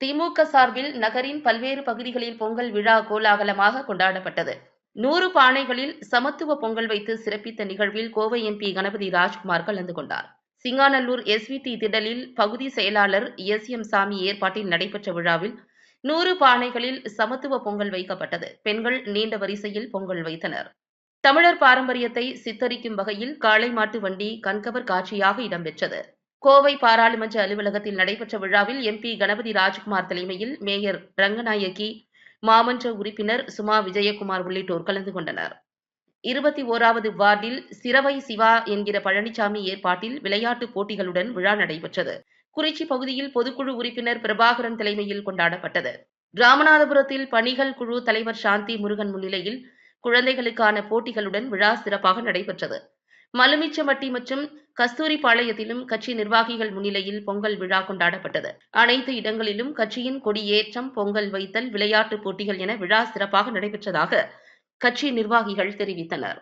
திமுக சார்பில் நகரின் பல்வேறு பகுதிகளில் பொங்கல் விழா கோலாகலமாக கொண்டாடப்பட்டது. நூறு பானைகளில் சமத்துவ பொங்கல் வைத்து சிறப்பித்த நிகழ்வில் கோவை எம்பி கணபதி ராஜ்குமார் கலந்து கொண்டார். சிங்காநல்லூர் எஸ்விடி திடலில் பகுதி செயலாளர் எஸ் எம் சாமி ஏற்பாட்டில் நடைபெற்ற விழாவில் நூறு பானைகளில் சமத்துவ பொங்கல் வைக்கப்பட்டது. பெண்கள் நீண்ட வரிசையில் பொங்கல் வைத்தனர். தமிழர் பாரம்பரியத்தை சித்தரிக்கும் வகையில் காளை மாட்டு வண்டி கண்கவர் காட்சியாக இடம்பெற்றது கோவை பாராளுமன்ற அலுவலகத்தில் நடைபெற்ற விழாவில் எம்பி கணபதி ராஜ்குமார் தலைமையில் மேயர் ரங்கநாயகி மாமன்ற உறுப்பினர் சுமா விஜயகுமார் உள்ளிட்டோர் கலந்து கொண்டனர். இருபத்தி ஓராவது வார்டில் சிறவை சிவா என்கிற பழனிசாமி ஏற்பாட்டில் விளையாட்டுப் போட்டிகளுடன் விழா நடைபெற்றது. குறிச்சி பகுதியில் பொதுக்குழு உறுப்பினர் பிரபாகரன் தலைமையில் கொண்டாடப்பட்டது. ராமநாதபுரத்தில் பணிகள் குழு தலைவர் சாந்தி முருகன் முன்னிலையில் குழந்தைகளுக்கான போட்டிகளுடன் விழா சிறப்பாக நடைபெற்றது. மலுமிச்சம்பட்டி மற்றும் கஸ்தூரிபாளையத்திலும் கட்சி நிர்வாகிகள் முன்னிலையில் பொங்கல் விழா கொண்டாடப்பட்டது. அனைத்து இடங்களிலும் கட்சியின் கொடியேற்றம் பொங்கல் வைத்தல் விளையாட்டுப் போட்டிகள் என விழா சிறப்பாக நடைபெற்றதாக கட்சி நிர்வாகிகள் தெரிவித்தனர்.